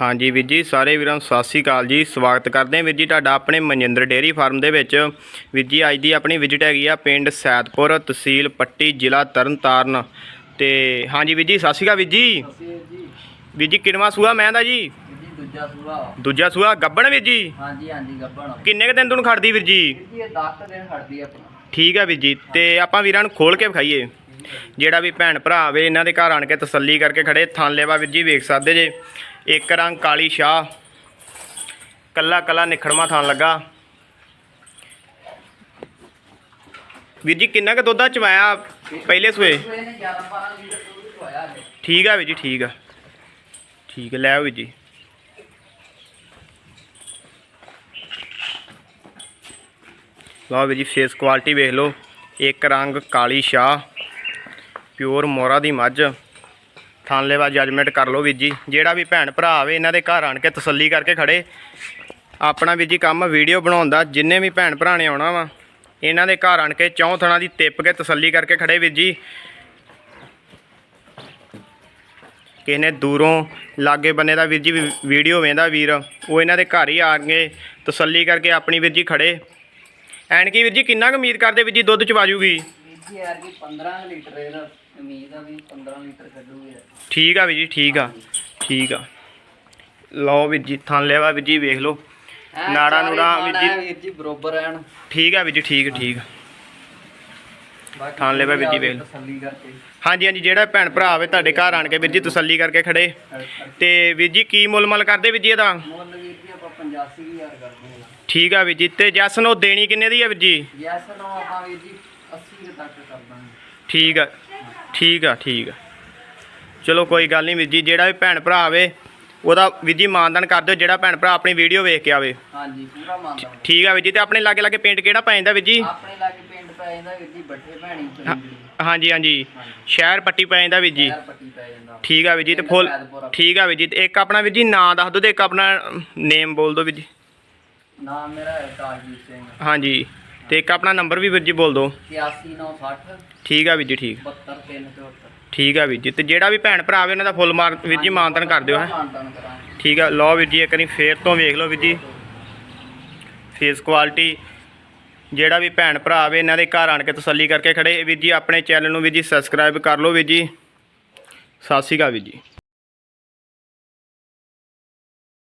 ਹਾਂਜੀ ਵੀਰ ਜੀ ਸਾਰੇ ਵੀਰਾਂ ਨੂੰ ਸਤਿ ਸ੍ਰੀ ਅਕਾਲ ਜੀ। ਸਵਾਗਤ ਕਰਦੇ ਹਾਂ ਵੀਰ ਜੀ ਤੁਹਾਡਾ ਆਪਣੇ ਮਨਜਿੰਦਰ ਡੇਅਰੀ ਫਾਰਮ ਦੇ ਵਿੱਚ। ਵੀਰ ਜੀ ਅੱਜ ਦੀ ਆਪਣੀ ਵਿਜ਼ਿਟ ਹੈਗੀ ਆ ਪਿੰਡ ਸੈਦਪੁਰ ਤਹਿਸੀਲ ਪੱਟੀ ਜ਼ਿਲ੍ਹਾ ਤਰਨਤਾਰਨ। ਤੇ ਹਾਂਜੀ ਵੀਰ ਜੀ ਸਤਿ ਸ੍ਰੀ ਅਕਾਲ ਵੀਰ ਜੀ। ਵੀਰ ਜੀ ਕਿਨਵਾ ਸੂਆ ਮੈਂ ਦਾ ਜੀ? ਦੂਜਾ ਸੂਆ। ਦੂਜਾ ਸੂਆ ਗੱਬਣ ਵੀਰ ਜੀ? ਹਾਂਜੀ ਹਾਂਜੀ ਗੱਬਣ। ਕਿੰਨੇ ਕ ਦਿਨ ਤੁਹਾਨੂੰ ਖੜਦੀ ਵੀਰ ਜੀ? ਵੀਰ ਜੀ ਇਹ 10 ਦਿਨ ਖੜਦੀ ਆ ਆਪਣਾ। ਠੀਕ ਆ ਵੀਰ ਜੀ ਤੇ ਆਪਾਂ ਵੀਰਾਂ ਨੂੰ ਖੋਲ ਕੇ ਵਿਖਾਈਏ। ਜਿਹੜਾ ਵੀ ਭੈਣ ਭਰਾ ਆਵੇ ਇਹਨਾਂ ਦੇ ਘਰ ਆਣ ਕੇ ਤਸੱਲੀ ਕਰਕੇ ਖੜੇ ਥਾਂ ਲੈਵਾ ਵੀਰ ਜੀ ਵੇਖ ਸਕਦੇ ਜੇ। ਇੱਕ ਰੰਗ ਕਾਲੀ ਸ਼ਾਹ। ਕੱਲਾ ਕੱਲਾ ਨਿਖੜਮਾ ਥਾਣ ਲੱਗਾ। ਵੀਰ ਜੀ, ਕਿੰਨਾ ਕੁ ਦੁੱਧ ਆ ਚਵਾਇਆ ਪਹਿਲੇ ਸੂਏ? ਠੀਕ ਆ ਵੀਰ ਜੀ, ਠੀਕ ਆ। ਠੀਕ ਹੈ ਲੈ ਵੀਰ ਜੀ। ਲਓ ਵੀਰ ਜੀ ਫੇਸ ਕੁਆਲਿਟੀ ਵੇਖ ਲਓ। ਇੱਕ ਰੰਗ ਕਾਲੀ ਸ਼ਾਹ ਪਿਓਰ ਮੋਰਾ ਦੀ ਮੱਝ। ਥਾਂਲੇਵਾ ਜੱਜਮੈਂਟ ਕਰ ਲਓ ਵੀਰ ਜੀ। ਜਿਹੜਾ ਵੀ ਭੈਣ ਭਰਾ ਆਵੇ, ਇਹਨਾਂ ਦੇ ਘਰ ਆਣ ਕੇ ਤਸੱਲੀ ਕਰਕੇ ਖੜੇ। ਆਪਣਾ ਵੀਰ ਜੀ ਕੰਮ ਵੀਡੀਓ ਬਣਾਉਣ ਦਾ, ਜਿੰਨੇ ਵੀ ਭੈਣ ਭਰਾ ਨੇ ਆਉਣਾ ਵਾ, ਇਹਨਾਂ ਦੇ ਘਰ ਆਣ ਕੇ ਚੌਂ ਥਣਾ ਦੀ ਤਿੱਪ ਕੇ ਤਸੱਲੀ ਕਰਕੇ ਖੜੇ ਵੀਰ ਜੀ। ਕਿਸੇ ਨੇ ਦੂਰੋਂ ਲਾਗੇ ਬੰਨੇ ਦਾ ਵੀਰ ਜੀ ਵੀਡੀਓ ਵੇਂਦਾ ਵੀਰ, ਉਹ ਇਹਨਾਂ ਦੇ ਘਰ ਹੀ ਆ ਕੇ ਤਸੱਲੀ ਕਰਕੇ ਆਪਣੀ ਵੀਰ ਜੀ ਖੜੇ। ਐਨਕੀ ਵੀਰ ਜੀ ਕਿੰਨਾ ਕੁ ਉਮੀਦ ਕਰਦੇ ਵੀਰ ਜੀ ਦੁੱਧ ਚ ਵਾਜੂਗੀ? ਯਾਰ ਕੀ 15 ਲੀਟਰ ਇਹਦਾ ਉਮੀਦ ਆ ਵੀ 15 ਲੀਟਰ ਕੱਢੂਗੀ ਠੀਕ ਆ ਵੀਰ ਜੀ ਠੀਕ ਆ ਠੀਕ ਆ ਲਓ ਵੀਰ ਜੀ ਥਾਂ ਲੈਵਾ ਵੀਰ ਜੀ ਵੇਖ ਲਓ ਐਨ ਨਾੜਾਂ ਚਾਰੇ ਨੂੜਾਂ ਵੀਰ ਜੀ- ਐਨ ਵੀਰ ਜੀ ਬਰੋਬਰ ਐਨ ਠੀਕ ਆ ਵੀਰ ਜੀ ਠੀਕ ਠੀਕ ਬਾਕੀ ਥਾਂ ਲੈਵਾ ਵੀਰ ਜੀ ਵੇਖ ਲਓ। ਤਸੱਲੀ ਕਰਕੇ ਹਾਂਜੀ ਹਾਂਜੀ ਜਿਹੜਾ ਭੈਣ ਭਰਾ ਆਵੇ ਤੁਹਾਡੇ ਘਰ ਆਣ ਕੇ ਵੀਰ ਜੀ ਤਸੱਲੀ ਕਰਕੇ ਖੜੇ ਤੇ ਵੀਰ ਜੀ ਕੀ ਮੁੱਲ ਮਲ ਕਰਦੇ ਵੀਰ ਜੀ ਇਹਦਾ ਮੁੱਲ ਵੀਰ ਜੀ ਆਪਾਂ 85000 ਕਰਦੇ ਹਾਂ ਠੀਕ ਆ ਵੀਰ ਜੀ ਤੇ ਜਸ ਨੂੰ ਦੇਣੀ ਕਿੰਨੇ ਦੀ ਆ ਵੀਰ ਜੀ ਯੈਸ ਨੂੰ ਆਪਾਂ ਵੀਰ ਜੀ 80 ਕੁ ਤੱਕ ਕਰ ਦਾਂਗੇ। ਠੀਕ ਆ ਠੀਕ ਆ ਠੀਕ ਆ। ਚਲੋ ਕੋਈ ਗੱਲ ਨਹੀਂ ਵੀਰ ਜੀ ਜਿਹੜਾ ਵੀ ਭੈਣ ਭਰਾ ਆਵੇ ਉਹਦਾ ਵੀਰ ਜੀ ਮਾਨਦਾਨ ਕਰ ਦਿਓ ਜਿਹੜਾ ਭੈਣ ਭਰਾ ਆਪਣੀ ਵੀਡੀਓ ਵੇਖ ਕੇ ਆਵੇ। ਹਾਂਜੀ ਪੂਰਾ ਠੀਕ ਆ ਵੀਰ ਜੀ ਤੇ ਆਪਣੇ ਲਾਗੇ ਲਾਗੇ ਪਿੰਡ ਕਿਹੜਾ ਪੈ ਜਾਂਦਾ ਵੀਰ ਜੀ? ਆਪਣੇ ਲਾਗੇ ਪਿੰਡ ਪੈ ਜਾਂਦਾ ਵੀਰ ਜੀ ਬੱਠੇ ਭੈਣੀ ਹਾਂ- ਪਿੰਡ ਹਾਂਜੀ ਹਾਂਜੀ। ਸ਼ਹਿਰ ਪੱਟੀ ਪੈ ਜਾਂਦਾ ਵੀਰ ਜੀ। ਸ਼ਹਿਰ ਪੱਟੀ ਪੈ ਜਾਂਦਾ। ਠੀਕ ਆ ਵੀਰ ਜੀ ਤੇ ਫੁੱਲ। ਠੀਕ ਆ ਵੀਰ ਜੀ ਤੇ ਇੱਕ ਆਪਣਾ ਵੀਰ ਜੀ ਨਾਂ ਦੱਸ ਦਿਓ ਤੇ ਇੱਕ ਆਪਣਾ ਨੇਮ ਬੋਲ ਦਿਓ ਵੀਰ ਜੀ। ਨਾਮ ਮੇਰਾ ਹੈ ਕਾਲਜੀਤ ਸਿੰਘ। ਹਾਂਜੀ। ਤੇ ਇੱਕ ਆਪਣਾ ਨੰਬਰ ਵੀ ਵੀਰ ਜੀ ਬੋਲ ਦਿਓ। 81960 ਠੀਕ ਆ ਵੀਰ ਜੀ ਠੀਕ। 72374 ਠੀਕ ਆ ਵੀਰ ਜੀ ਤੇ ਜਿਹੜਾ ਵੀ ਭੈਣ ਭਰਾ ਆਵੇ ਉਹਨਾਂ ਦਾ ਫੁੱਲ ਮਾਰ ਵੀਰ ਜੀ ਮਾਨਦਾਨ ਕਰ ਦਿਓ ਹੈ। ਮਾਨਤਨ ਠੀਕ ਆ ਲਓ ਵੀਰ ਜੀ ਇੱਕ ਵਾਰੀ ਫੇਰ ਤੋਂ ਵੇਖ ਲਓ ਵੀਰ ਜੀ। ਫੇਸ ਕੁਆਲਿਟੀ ਜਿਹੜਾ ਵੀ ਭੈਣ ਭਰਾ ਆਵੇ ਇਹਨਾਂ ਦੇ ਘਰ ਆਣ ਕੇ ਤਸੱਲੀ ਕਰਕੇ ਖੜੇ। ਵੀਰ ਜੀ ਆਪਣੇ ਚੈਨਲ ਨੂੰ ਵੀਰ ਜੀ ਸਬਸਕ੍ਰਾਈਬ ਕਰ ਲਓ ਵੀਰ ਜੀ। ਸਤਿ ਸ਼੍ਰੀ ਅਕਾਲ ਵੀਰ ਜੀ।